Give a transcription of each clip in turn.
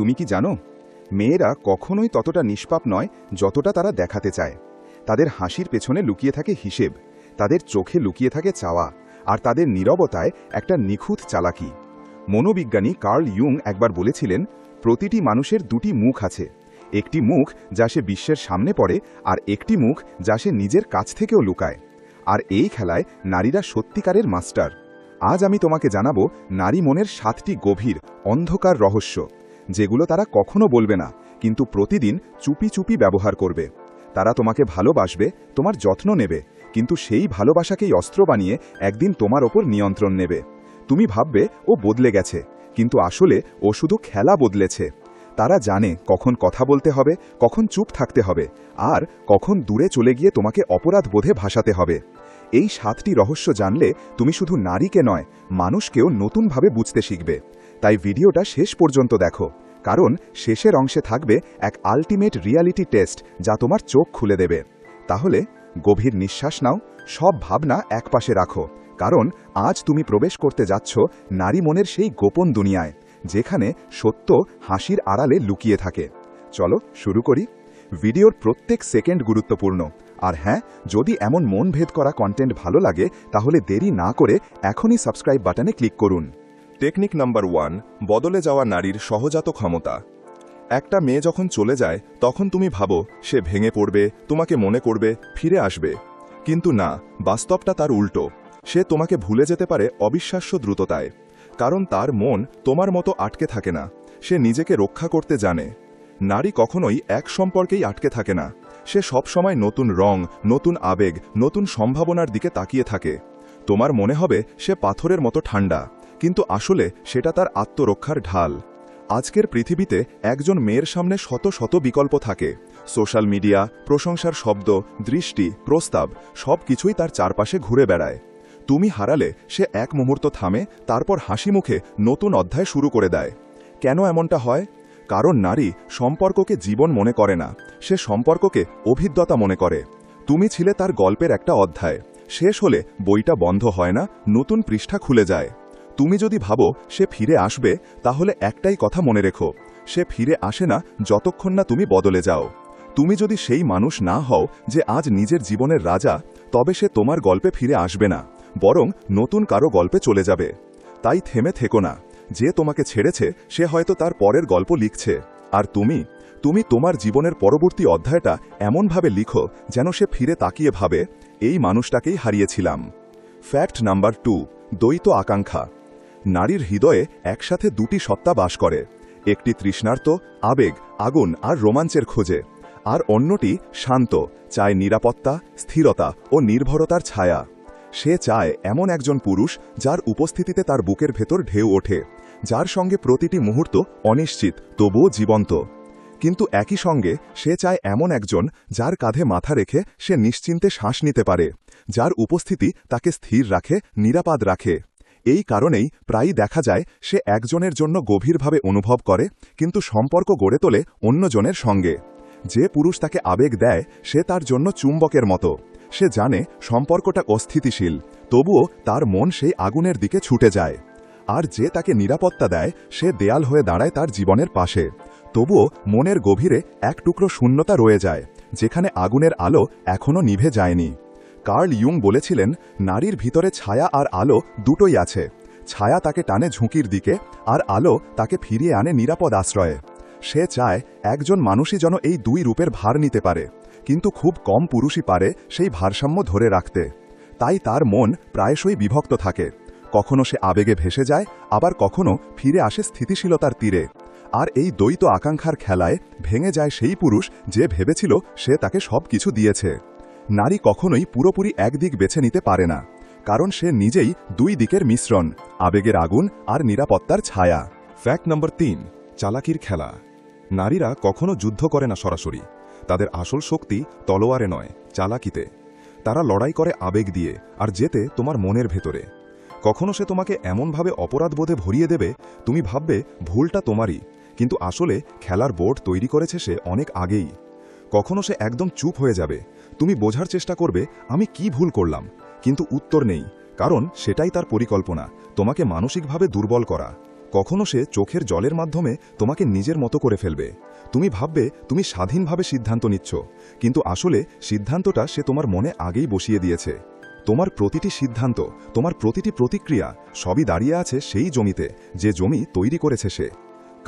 তুমি কি জানো? মেয়েরা কখনোই ততটা নিষ্পাপ নয় যতটা তারা দেখাতে চায়। তাদের হাসির পেছনে লুকিয়ে থাকে হিসেব, তাদের চোখে লুকিয়ে থাকে চাওয়া, আর তাদের নীরবতায় একটা নিখুঁত চালাকি। মনোবিজ্ঞানী কার্ল ইয়ুং একবার বলেছিলেন, প্রতিটি মানুষের দুটি মুখ আছে। একটি মুখ যা সে বিশ্বের সামনে পড়ে, আর একটি মুখ যা সে নিজের কাছ থেকেও লুকায়। আর এই খেলায় নারীরা সত্যিকারের মাস্টার। আজ আমি তোমাকে জানাব, নারী মনের সাতটি গভীর, অন্ধকার রহস্য। যেগুলো তারা কখনো বলবে না, কিন্তু প্রতিদিন চুপি চুপি ব্যবহার করবে। তারা তোমাকে ভালোবাসবে, তোমার যত্ন নেবে, কিন্তু সেই ভালোবাসাকেই অস্ত্র বানিয়ে একদিন তোমার ওপর নিয়ন্ত্রণ নেবে। তুমি ভাববে, ও বদলে গেছে। কিন্তু আসলে ও শুধু খেলা বদলেছে। তারা জানে কখন কথা বলতে হবে, কখন চুপ থাকতে হবে, আর কখন দূরে চলে গিয়ে তোমাকে অপরাধ বোধে ভাসাতে হবে। এই সাতটি রহস্য জানলে তুমি শুধু নারীকে নয়, মানুষকেও নতুনভাবে বুঝতে শিখবে। তাই ভিডিওটা শেষ পর্যন্ত দেখো, কারণ শেষের অংশে থাকবে এক আলটিমেট রিয়ালিটি টেস্ট যা তোমার চোখ খুলে দেবে। তাহলে গভীর নিঃশ্বাস নাও, সব ভাবনা একপাশে রাখো, কারণ আজ তুমি প্রবেশ করতে যাচ্ছ নারী মনের সেই গোপন দুনিয়ায়, যেখানে সত্য হাসির আড়ালে লুকিয়ে থাকে। চলো শুরু করি। ভিডিওর প্রত্যেক সেকেন্ড গুরুত্বপূর্ণ। আর হ্যাঁ যদি এমন মন ভেদ করা কন্টেন্ট ভালো লাগে, তাহলে দেরি না করে এখনই সাবস্ক্রাইব বাটনে ক্লিক করুন। টেকনিক নাম্বার ওয়ান, বদলে যাওয়া নারীর সহজাত ক্ষমতা। একটা মেয়ে যখন চলে যায়, তখন তুমি ভাবো, সে ভেঙে পড়বে, তোমাকে মনে করবে, ফিরে আসবে। কিন্তু না, বাস্তবটা তার উল্টো। সে তোমাকে ভুলে যেতে পারে অবিশ্বাস্য দ্রুততায়। কারণ তার মন তোমার মতো আটকে থাকে না। সে নিজেকে রক্ষা করতে জানে। নারী কখনোই এক সম্পর্কেই আটকে থাকে না। সে সবসময় নতুন রং, নতুন আবেগ, নতুন সম্ভাবনার দিকে তাকিয়ে থাকে। তোমার মনে হবে, সে পাথরের মতো ঠান্ডা। কিন্তু আসলে সেটা তার আত্মরক্ষার ঢাল। আজকের পৃথিবীতে একজন মেয়ের সামনে শত শত বিকল্প থাকে। সোশ্যাল মিডিয়া, প্রশংসার শব্দ, দৃষ্টি, প্রস্তাব সব কিছুই তার চারপাশে ঘুরে বেড়ায়। তুমি হারালে, সে এক মুহূর্ত থামে, তারপর হাসি মুখে নতুন অধ্যায় শুরু করে দেয়। কেন এমনটা হয়? কারণ নারী সম্পর্ককে জীবন মনে করে না, সে সম্পর্ককে অভিজ্ঞতা মনে করে। তুমি ছিলে তার গল্পের একটা অধ্যায়। শেষ হলে বইটা বন্ধ হয় না, নতুন পৃষ্ঠা খুলে যায়। তুমি যদি ভাবো সে ফিরে আসবে, তাহলে একটাই কথা মনে রেখো, সে ফিরে আসে না যতক্ষণ না তুমি বদলে যাও। তুমি যদি সেই মানুষ না হও যে আজ নিজের জীবনের রাজা, তবে সে তোমার গল্পে ফিরে আসবে না, বরং নতুন কারও গল্পে চলে যাবে। তাই থেমে থেকো না, যে তোমাকে ছেড়েছে, সে হয়তো তার পরের গল্প লিখছে। আর তুমি তুমি তোমার জীবনের পরবর্তী অধ্যায়টা এমনভাবে লিখো, যেন সে ফিরে তাকিয়ে ভাবে, এই মানুষটাকেই হারিয়েছিলাম। ফ্যাক্ট নাম্বার টু, দ্বৈত আকাঙ্ক্ষা। নারীর হৃদয়ে একসাথে দুটি সত্তা বাস করে। একটি তৃষ্ণার্ত, আবেগ, আগুন আর রোমাঞ্চের খোঁজে। আর অন্যটি শান্ত, চায় নিরাপত্তা, স্থিরতা ও নির্ভরতার ছায়া। সে চায় এমন একজন পুরুষ যার উপস্থিতিতে তার বুকের ভেতর ঢেউ ওঠে, যার সঙ্গে প্রতিটি মুহূর্ত অনিশ্চিত, তবুও জীবন্ত। কিন্তু একই সঙ্গে সে চায় এমন একজন যার কাঁধে মাথা রেখে সে নিশ্চিন্তে শ্বাস নিতে পারে, যার উপস্থিতি তাকে স্থির রাখে, নিরাপদ রাখে। এই কারণেই প্রায়ই দেখা যায় সে একজনের জন্য গভীরভাবে অনুভব করে, কিন্তু সম্পর্ক গড়ে তোলে অন্যজনের সঙ্গে। যে পুরুষ তাকে আবেগ দেয়, সে তার জন্য চুম্বকের মতো। সে জানে সম্পর্কটা অস্থিতিশীল, তবুও তার মন সেই আগুনের দিকে ছুটে যায়। আর যে তাকে নিরাপত্তা দেয়, সে দেয়াল হয়ে দাঁড়ায় তার জীবনের পাশে। তবুও মনের গভীরে এক টুকরো শূন্যতা রয়ে যায়, যেখানে আগুনের আলো এখনও নিভে যায়নি। কার্ল ইয়ুং বলেছিলেন, নারীর ভিতরে ছায়া আর আলো দুটোই আছে। ছায়া তাকে টানে ঝুঁকির দিকে, আর আলো তাকে ফিরিয়ে আনে নিরাপদ আশ্রয়ে। সে চায় একজন মানুষই যেন এই দুই রূপের ভার নিতে পারে। কিন্তু খুব কম পুরুষই পারে সেই ভারসাম্য ধরে রাখতে। তাই তার মন প্রায়শই বিভক্ত থাকে। কখনো সে আবেগে ভেসে যায়, আবার কখনো ফিরে আসে স্থিতিশীলতার তীরে। আর এই দ্বৈত আকাঙ্ক্ষার খেলায় ভেঙে যায় সেই পুরুষ যে ভেবেছিল সে তাকে সব কিছু দিয়েছে। নারী কখনোই পুরোপুরি একদিক বেছে নিতে পারে না, কারণ সে নিজেই দুই দিকের মিশ্রণ, আবেগের আগুন আর নিরাপত্তার ছায়া। ফ্যাক্ট নম্বর তিন, চালাকির খেলা। নারীরা কখনো যুদ্ধ করে না সরাসরি। তাদের আসল শক্তি তলোয়ারে নয়, চালাকিতে। তারা লড়াই করে আবেগ দিয়ে আর যেতে তোমার মনের ভেতরে। কখনো সে তোমাকে এমনভাবে অপরাধবোধে ভরিয়ে দেবে, তুমি ভাববে ভুলটা তোমারই, কিন্তু আসলে খেলার বোর্ড তৈরি করেছে সে অনেক আগেই। কখনো সে একদম চুপ হয়ে যাবে তুমি বোঝার চেষ্টা করবে আমি কি ভুল করলাম, কিন্তু উত্তর নেই, কারণ সেটাই তার পরিকল্পনা, তোমাকে মানসিকভাবে দুর্বল করা। কখনো সে চোখের জলের মাধ্যমে তোমাকে নিজের মতো করে ফেলবে। তুমি ভাববে তুমি স্বাধীনভাবে সিদ্ধান্ত নিচ্ছ, কিন্তু আসলে সিদ্ধান্তটা সে তোমার মনে আগেই বসিয়ে দিয়েছে। তোমার প্রতিটি সিদ্ধান্ত, তোমার প্রতিটি প্রতিক্রিয়া সবই দাঁড়িয়ে আছে সেই জমিতে, যে জমি তৈরি করেছে সে।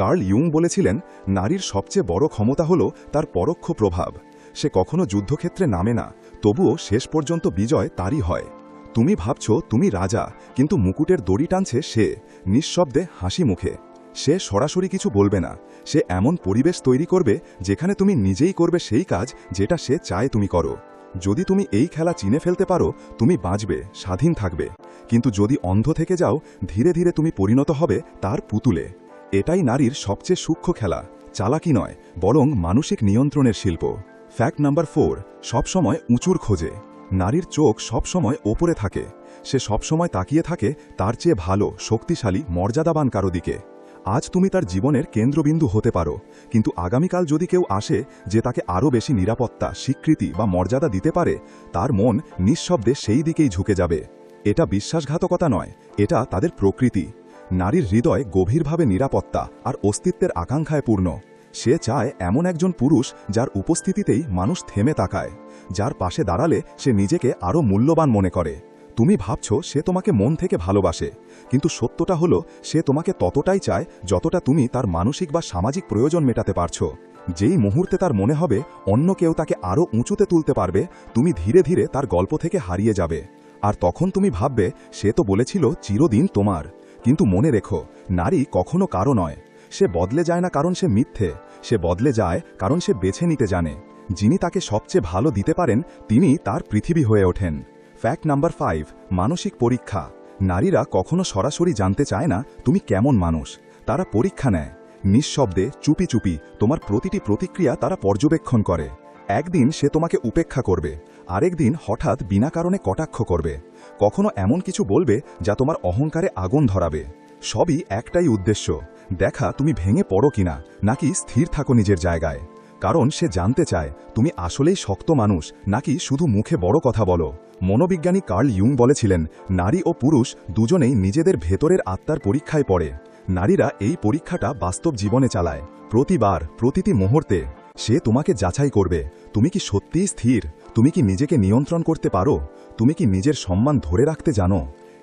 কার্ল ইউং বলেছিলেন, নারীর সবচেয়ে বড় ক্ষমতা হল তার পরোক্ষ প্রভাব। সে কখনো যুদ্ধক্ষেত্রে নামে না, তবুও শেষ পর্যন্ত বিজয় তারই হয়। তুমি ভাবছ, তুমি রাজা, কিন্তু মুকুটের দড়ি টানছে সে, নিঃশব্দে হাসি মুখে। সে সরাসরি কিছু বলবে না, সে এমন পরিবেশ তৈরি করবে, যেখানে তুমি নিজেই করবে সেই কাজ যেটা সে চায় তুমি করো। যদি তুমি এই খেলা চিনে ফেলতে পারো, তুমি বাঁচবে, স্বাধীন থাকবে। কিন্তু যদি অন্ধ থেকে যাও, ধীরে ধীরে তুমি পরিণত হবে তার পুতুলে। এটাই নারীর সবচেয়ে সূক্ষ্ম খেলা, চালাকি নয়, বরং মানসিক নিয়ন্ত্রণের শিল্প। ফ্যাক্ট নাম্বার ফোর সবসময় উঁচুর খোঁজে। নারীর চোখ সবসময় ওপরে থাকে। সে সবসময় তাকিয়ে থাকে তার চেয়ে ভালো, শক্তিশালী, মর্যাদাবান কারও দিকে। আজ তুমি তার জীবনের কেন্দ্রবিন্দু হতে পারো, কিন্তু আগামীকাল যদি কেউ আসে যে তাকে আরও বেশি নিরাপত্তা, স্বীকৃতি বা মর্যাদা দিতে পারে, তার মন নিঃশব্দে সেই দিকেই ঝুঁকে যাবে। এটা বিশ্বাসঘাতকতা নয়, এটা তাদের প্রকৃতি। নারীর হৃদয় গভীরভাবে নিরাপত্তা আর অস্তিত্বের আকাঙ্ক্ষায় পূর্ণ। সে চায় এমন একজন পুরুষ যার উপস্থিতিতেই মানুষ থেমে তাকায়, যার পাশে দাঁড়ালে সে নিজেকে আরও মূল্যবান মনে করে। তুমি ভাবছ সে তোমাকে মন থেকে ভালোবাসে, কিন্তু সত্যটা হলো সে তোমাকে ততটাই চায় যতটা তুমি তার মানসিক বা সামাজিক প্রয়োজন মেটাতে পারছ। যেই মুহূর্তে তার মনে হবে অন্য কেউ তাকে আরও উঁচুতে তুলতে পারবে, তুমি ধীরে ধীরে তার গল্প থেকে হারিয়ে যাবে। আর তখন তুমি ভাববে, সে তো বলেছিল চিরদিন তোমার। কিন্তু মনে রেখো, নারী কখনো কারও নয়। সে বদলে যায় না কারণ সে মিথ্যে, সে বদলে যায় কারণ সে বেছে নিতে জানে। যিনি তাকে সবচেয়ে ভালো দিতে পারেন, তিনি তার পৃথিবী হয়ে ওঠেন। ফ্যাক্ট নাম্বার ফাইভ, মানসিক পরীক্ষা। নারীরা কখনো সরাসরি জানতে চায় না, তুমি কেমন মানুষ। তারা পরীক্ষা নেয়। নিঃশব্দে, চুপি চুপি, তোমার প্রতিটি প্রতিক্রিয়া তারা পর্যবেক্ষণ করে। একদিন সে তোমাকে উপেক্ষা করবে আরেকদিন হঠাৎ বিনা কারণে কটাক্ষ করবে। কখনো এমন কিছু বলবে যা তোমার অহংকারে আগুন ধরাবে। সবই একটাই উদ্দেশ্য। দেখা তুমি ভেঙে পড়ো কিনা, নাকি স্থির থাকো নিজের জায়গায়। কারণ সে জানতে চায়, তুমি আসলেই শক্ত মানুষ, নাকি শুধু মুখে বড় কথা বলো। মনোবিজ্ঞানী কার্ল ইউং বলেছিলেন, নারী ও পুরুষ দুজনেই নিজেদের ভেতরের আত্মার পরীক্ষায় পড়ে। নারীরা এই পরীক্ষাটা বাস্তব জীবনে চালায়, প্রতিবার, প্রতিটি মুহূর্তে। সে তোমাকে যাচাই করবে, তুমি কি সত্যিই স্থির, তুমি কি নিজেকে নিয়ন্ত্রণ করতে পারো, তুমি কি নিজের সম্মান ধরে রাখতে জানো।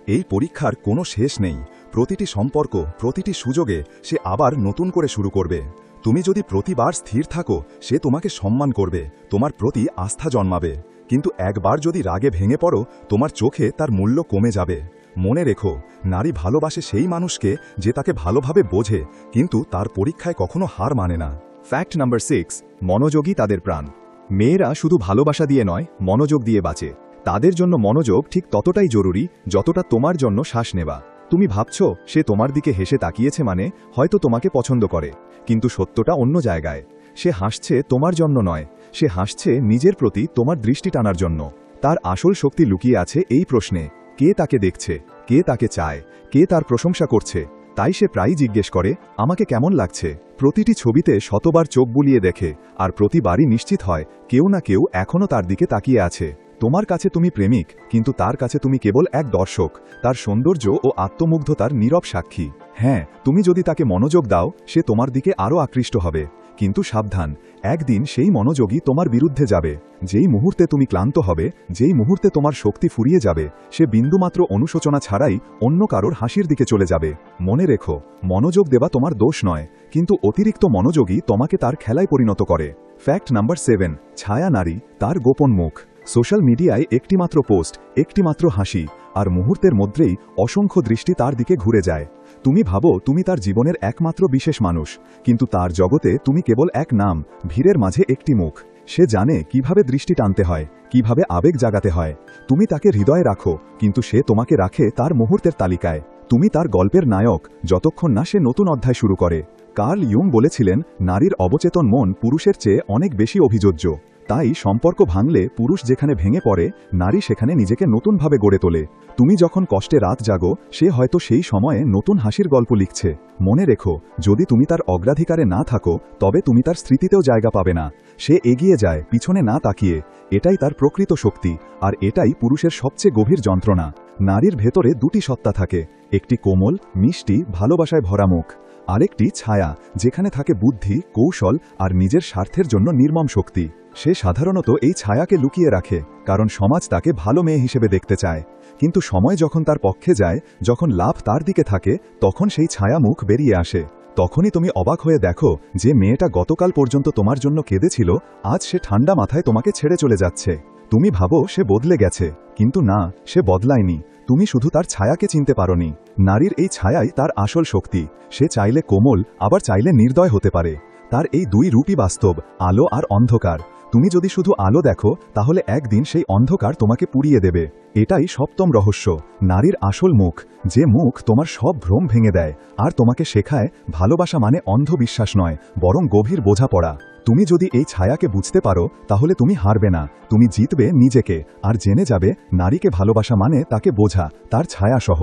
এই পরীক্ষার কোনো শেষ নেই প্রতিটি সম্পর্ক, প্রতিটি সুযোগে সে আবার নতুন করে শুরু করবে। তুমি যদি প্রতিবার স্থির থাকো, সে তোমাকে সম্মান করবে, তোমার প্রতি আস্থা জন্মাবে। কিন্তু একবার যদি রাগে ভেঙে পড়ো, তোমার চোখে তার মূল্য কমে যাবে। মনে রেখো, নারী ভালোবাসে সেই মানুষকে যে তাকে ভালোভাবে বোঝে, কিন্তু তার পরীক্ষায় কখনো হার মানে না। ফ্যাক্ট নাম্বার সিক্স মনোযোগই তাদের প্রাণ। মেয়েরা শুধু ভালোবাসা দিয়ে নয়, মনোযোগ দিয়ে বাঁচে। তাদের জন্য মনোযোগ ঠিক ততটাই জরুরি, যতটা তোমার জন্য শ্বাস নেবা তুমি ভাবছ, সে তোমার দিকে হেসে তাকিয়েছে মানে হয়তো তোমাকে পছন্দ করে। কিন্তু সত্যটা অন্য জায়গায়। সে হাসছে তোমার জন্য নয়। সে হাসছে নিজের প্রতি তোমার দৃষ্টি টানার জন্য। তার আসল শক্তি লুকিয়ে আছে এই প্রশ্নে। কে তাকে দেখছে? কে তাকে চায়? কে তার প্রশংসা করছে? তাই সে প্রায়ই জিজ্ঞেস করে, আমাকে কেমন লাগছে? প্রতিটি ছবিতে শতবার চোখ বুলিয়ে দেখে, আর প্রতিবারই নিশ্চিত হয়, কেউ না কেউ এখনও তার দিকে তাকিয়ে আছে। তোমার কাছে তুমি প্রেমিক, কিন্তু তার কাছে তুমি কেবল এক দর্শক, তার সৌন্দর্য ও আত্মমুগ্ধতার নীরব সাক্ষী। হ্যাঁ তুমি যদি তাকে মনোযোগ দাও, সে তোমার দিকে আরও আকৃষ্ট হবে। কিন্তু সাবধান, একদিন সেই মনোযোগই তোমার বিরুদ্ধে যাবে। যেই মুহূর্তে তুমি ক্লান্ত হবে, যেই মুহূর্তে তোমার শক্তি ফুরিয়ে যাবে, সে বিন্দুমাত্র অনুশোচনা ছাড়াই অন্য কারোর হাসির দিকে চলে যাবে। মনে রেখো, মনোযোগ দেওয়া তোমার দোষ নয়, কিন্তু অতিরিক্ত মনোযোগই তোমাকে তার খেলায় পরিণত করে। ফ্যাক্ট নাম্বার সেভেন, ছায়া নারী, তার গোপন মুখ। সোশ্যাল মিডিয়ায় একটিমাত্র পোস্ট, একটিমাত্র হাসি, আর মুহূর্তের মধ্যেই অসংখ্য দৃষ্টি তার দিকে ঘুরে যায়। তুমি ভাবো তুমি তার জীবনের একমাত্র বিশেষ মানুষ, কিন্তু তার জগতে তুমি কেবল এক নাম, ভিড়ের মাঝে একটি মুখ। সে জানে কীভাবে দৃষ্টি টানতে হয়, কীভাবে আবেগ জাগাতে হয়। তুমি তাকে হৃদয়ে রাখো, কিন্তু সে তোমাকে রাখে তার মুহূর্তের তালিকায়। তুমি তার গল্পের নায়ক, যতক্ষণ না সে নতুন অধ্যায় শুরু করে। কার্ল ইউং বলেছিলেন, নারীর অবচেতন মন পুরুষের চেয়ে অনেক বেশি অভিযোজ্য। তাই সম্পর্ক ভাঙলে পুরুষ যেখানে ভেঙে পড়ে, নারী সেখানে নিজেকে নতুনভাবে গড়ে তোলে। তুমি যখন কষ্টে রাত জাগো, সে হয়তো সেই সময়ে নতুন হাসির গল্প লিখছে। মনে রেখো, যদি তুমি তার অগ্রাধিকারে না থাকো, তবে তুমি তার স্মৃতিতেও জায়গা পাবে না। সে এগিয়ে যায়, পিছনে না তাকিয়ে। এটাই তার প্রকৃত শক্তি, আর এটাই পুরুষের সবচেয়ে গভীর যন্ত্রণা। নারীর ভেতরে দুটি সত্তা থাকে, একটি কোমল, মিষ্টি, ভালোবাসায় ভরা মুখ। আরেকটি ছায়া, যেখানে থাকে বুদ্ধি, কৌশল আর নিজের স্বার্থের জন্য নির্মম শক্তি। সে সাধারণত এই ছায়াকে লুকিয়ে রাখে, কারণ সমাজ তাকে ভালো মেয়ে হিসেবে দেখতে চায়। কিন্তু সময় যখন তার পক্ষে যায়, যখন লাভ তার দিকে থাকে, তখন সেই ছায়া মুখ বেরিয়ে আসে। তখনই তুমি অবাক হয়ে দেখো যে মেয়েটা গতকাল পর্যন্ত তোমার জন্য কেঁদেছিল, আজ সে ঠান্ডা মাথায় তোমাকে ছেড়ে চলে যাচ্ছে। তুমি ভাবো সে বদলে গেছে, কিন্তু না, সে বদলায়নি। তুমি শুধু তার ছায়াকে চিনতে পারনি। নারীর এই ছায়াই তার আসল শক্তি। সে চাইলে কোমল, আবার চাইলে নির্দয় হতে পারে। তার এই দুই রূপই বাস্তব, আলো আর অন্ধকার। তুমি যদি শুধু আলো দেখো, তাহলে একদিন সেই অন্ধকার তোমাকে পুড়িয়ে দেবে। এটাই সপ্তম রহস্য। নারীর আসল মুখ, যে মুখ তোমার সব ভ্রম ভেঙে দেয়। আর তোমাকে শেখায়, ভালোবাসা মানে অন্ধবিশ্বাস নয়, বরং গভীর বোঝাপড়া। তুমি যদি এই ছায়াকে বুঝতে পারো, তাহলে তুমি হারবে না। তুমি জিতবে নিজেকে, আর জেনে যাবে, নারীকে ভালোবাসা মানে তাকে বোঝা, তার ছায়া সহ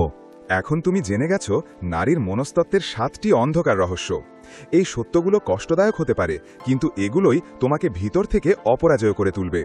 এখন তুমি জেনে গেছ, নারীর মনস্তত্ত্বের সাতটি অন্ধকার রহস্য। এই সত্যগুলো কষ্টদায়ক হতে পারে, কিন্তু এগুলোই তোমাকে ভিতর থেকে অপরাজয় করে তুলবে।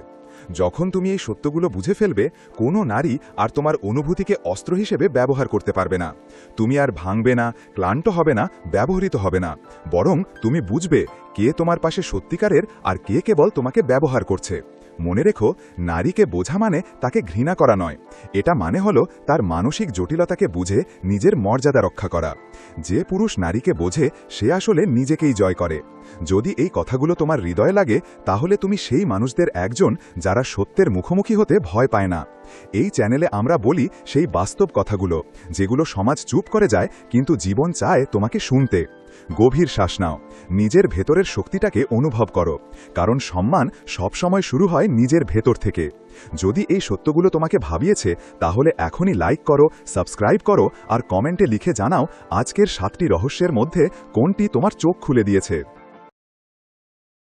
যখন তুমি এই সত্যগুলো বুঝে ফেলবে, কোনো নারী আর তোমার অনুভূতিকে অস্ত্র হিসেবে ব্যবহার করতে পারবে না। তুমি আর ভাঙবে না, ক্লান্ত হবে না, ব্যবহৃত হবে না। বরং তুমি বুঝবে কে তোমার পাশে সত্যিকারের আর কে কেবল তোমাকে ব্যবহার করছে। মনে রেখো, নারীকে বোঝা মানে তাকে ঘৃণা করা নয়। এটা মানে হল তার মানসিক জটিলতাকে বুঝে নিজের মর্যাদা রক্ষা করা। যে পুরুষ নারীকে বোঝে, সে আসলে নিজেকেই জয় করে। যদি এই কথাগুলো তোমার হৃদয় লাগে, তাহলে তুমি সেই মানুষদের একজন যারা সত্যের মুখোমুখি হতে ভয় পায় না। এই চ্যানেলে আমরা বলি সেই বাস্তব কথাগুলো, যেগুলো সমাজ চুপ করে যায় কিন্তু জীবন চায় তোমাকে শুনতে। গভীর শ্বাস নাও, নিজের ভেতরের শক্তিটাকে অনুভব করো, কারণ সম্মান সবসময় শুরু হয় নিজের ভেতর থেকে। যদি এই সত্যগুলো তোমাকে ভাবিয়েছে, তাহলে এখনই লাইক করো সাবস্ক্রাইব করো, আর কমেন্টে লিখে জানাও আজকের সাতটি রহস্যের মধ্যে কোনটি তোমার চোখ খুলে দিয়েছে।